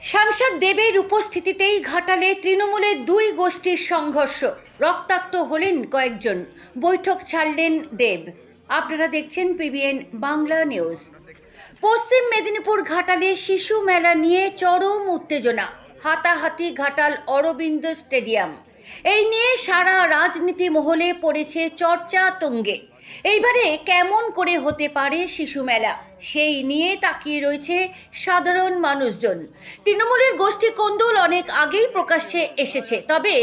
সাংসদ দেবের উপস্থিতিতেই ঘাটালে তৃণমূলের দুই গোষ্ঠীর সংঘর্ষ। রক্তাক্ত হলেন কয়েকজন। বৈঠক ছাড়লেন দেব। আপনারা দেখছেন পিবিএন বাংলা নিউজ। পশ্চিম মেদিনীপুর ঘাটালে শিশু মেলা নিয়ে চরম উত্তেজনা। হাতাহাতি ঘাটাল অরবিন্দ স্টেডিয়াম। এই নিয়ে সারা রাজনীতি মহলে পড়েছে চর্চা তুঙ্গে। এইবারে কেমন করে হতে পারে শিশু মেলা? সেই নিয়ে তাকিয়ে রয়েছে সাধারণ মানুষজন। তৃণমূলের গোষ্ঠী কোন্দল অনেক আগেই প্রকাশ্যে এসেছে, তবে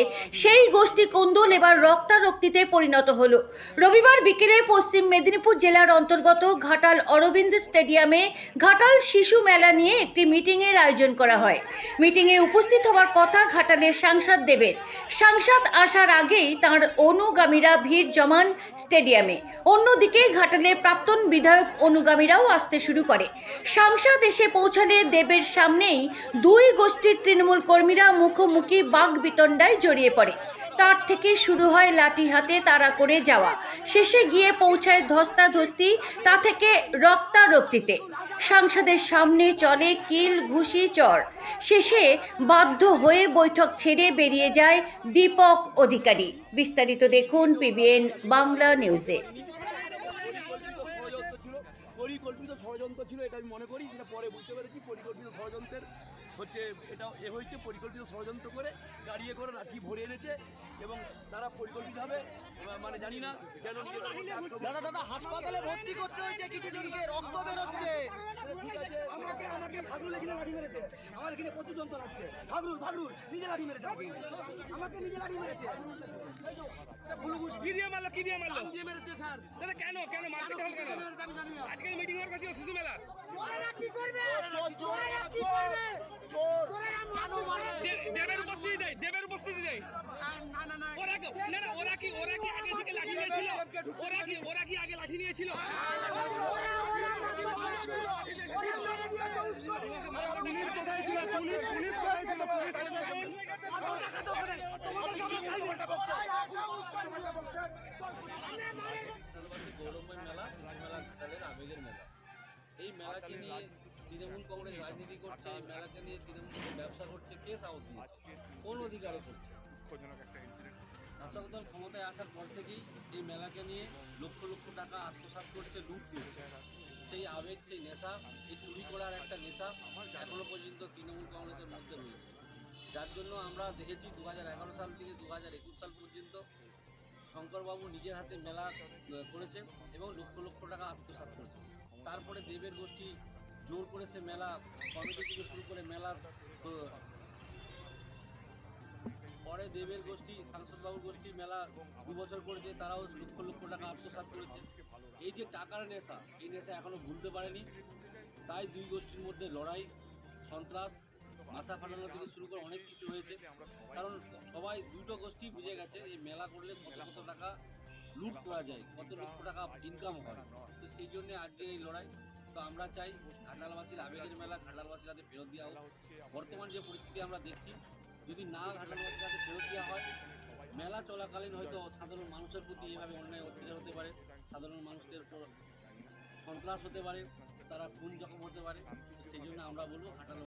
সেই গোষ্ঠী কোন্দল এবার রক্তারক্তিতে পরিণত হলো। রবিবার বিকেলে পশ্চিম মেদিনীপুর জেলার অন্তর্গত ঘাটাল অরবিন্দ স্টেডিয়ামে ঘাটাল শিশু মেলা নিয়ে একটি মিটিংয়ের আয়োজন করা হয়। মিটিংয়ে উপস্থিত হওয়ার কথা ঘাটালের সাংসদ দেবের। সাংসদ আসার আগেই তাঁর অনুগামীরা ভিড় জমান স্টেডিয়ামে। অন্যদিকে ঘাটালের প্রাক্তন বিধায়ক অনুগামীরাও আসতে শুরু করে। সাংসদ এসে পৌঁছালে দেবের সামনেই দুই গোষ্ঠীর তৃণমূল কর্মীরা মুখোমুখি বাঘ বিতণ্ডায় জড়িয়ে পড়ে। তার থেকে শুরু হয় লাঠি হাতে তাড়া করে যাওয়া। শেষে গিয়ে পৌঁছায় ধস্তাধস্তি, তা থেকে রক্তারক্তিতে। সাংসদের সামনে চলে কিল ঘুষি চর। শেষে বাধ্য হয়ে বৈঠক ছেড়ে বেরিয়ে যায় দীপক অধিকারী। বিস্তারিত দেখুন পিবিএন বাংলা নিউজে। পরিকল্পিত ষড়যন্ত্র ছিল, এটা আমি মনে করি সেটা পরে বুঝতে পেরেছি, পরিকল্পিত ষড়যন্ত্রের হচ্ছে এটা এ হয়েছে পরিকল্পিত ষড়যন্ত্র করে গাড়িয়ে করে লাঠি ভরে এনেছে এবং তারা পরিকল্পিতভাবে আহ, মানে জানি না কেন দাদা দাদা হাসপাতালে ভর্তি করতে হয়েছে কিছু জনকে রক্ত বেরোচ্ছে আমাকে আমাকে ভাগরুল এখানে লাঠি মেরেছে। আমার এখানে প্রচুর যন্ত্র লাগছে। ভাগরুল ভাগরুল নিজে লাঠি মেরেছে আমাকে। আমাকে নিজে লাঠি মেরেছে। কি দিয়ে মারলো কি দিয়ে মারলো? দিয়ে মেরেছে স্যার। দাদা কেন কেন মারপিট হলো কেন? আজকে মিটিং হওয়ার কথা শিশু মেলা। কি করবে! কি করবে চোর চোরেরা কেন মারবে দে- দেবের উপস্থিতি দেয়, দেবের উপস্থিতি দেয়। ওরা না ওরা কি ওরা কি আগে থেকে লাঠি নিয়েছিল? ওরা কি ওরা কি আগে লাঠি নিয়েছিল? মেলা মেলা মেলা। এই মেলাকে নিয়ে তৃণমূল কংগ্রেস রাজনীতি করছে এই মেলাকে নিয়ে তৃণমূল ব্যবসা করছে কে সাহস দিয়েছে। কোন অধিকারে করছে শাসক দল ক্ষমতায় আসার পর থেকেই এই মেলাকে নিয়ে লক্ষ লক্ষ টাকা আত্মসাৎ করছে লুট দিয়েছে সেই আবেগ সেই নেশা এই চুরি করার একটা নেশা এখনও পর্যন্ত তৃণমূল কংগ্রেসের মধ্যে রয়েছে। যার জন্য আমরা দেখেছি দু হাজার এগারো সাল থেকে দু হাজার একুশ সাল পর্যন্ত শঙ্করবাবু নিজের হাতে মেলা করেছে এবং লক্ষ লক্ষ টাকা আত্মসাৎ করেছে। তারপরে দেবের গোষ্ঠী জোর করে সে মেলা, কমিটি থেকে শুরু করে মেলার পরে দেবের গোষ্ঠী, সাংসদবাবুর গোষ্ঠী মেলা দু বছর করেছে, তারাও লক্ষ লক্ষ টাকা আত্মসাৎ করেছে। এই যে টাকার নেশা, এই নেশা এখনও ভুলতে পারেনি। তাই দুই গোষ্ঠীর মধ্যে লড়াই, সন্ত্রাস, মাথা ফাটানো থেকে শুরু করে অনেক কিছু হয়েছে। কারণ সবাই, দুটো গোষ্ঠী বুঝে গেছে, এই মেলা করলে কত কত টাকা লুট করা যায়, কত লক্ষ টাকা ইনকাম হয়। তো সেই জন্য আজকে এই লড়াই। তো আমরা চাই ঘাটালবাসীর আবেগের মেলা, ঘাটালবাসীর যাতে ফেরত দেওয়া হোক। বর্তমান যে পরিস্থিতি আমরা দেখছি, যদি না ঘাটালবাসীর হাতে ফেরত দেওয়া হয়, মেলা চলাকালীন হয়তো সাধারণ মানুষের প্রতি এভাবে অন্যায় অত্যাচার হতে পারে, সাধারণ মানুষদের সন্ত্রাস হতে পারে, তারা খুন জখম হতে পারে। সেই জন্য আমরা বলব, ঘাটাল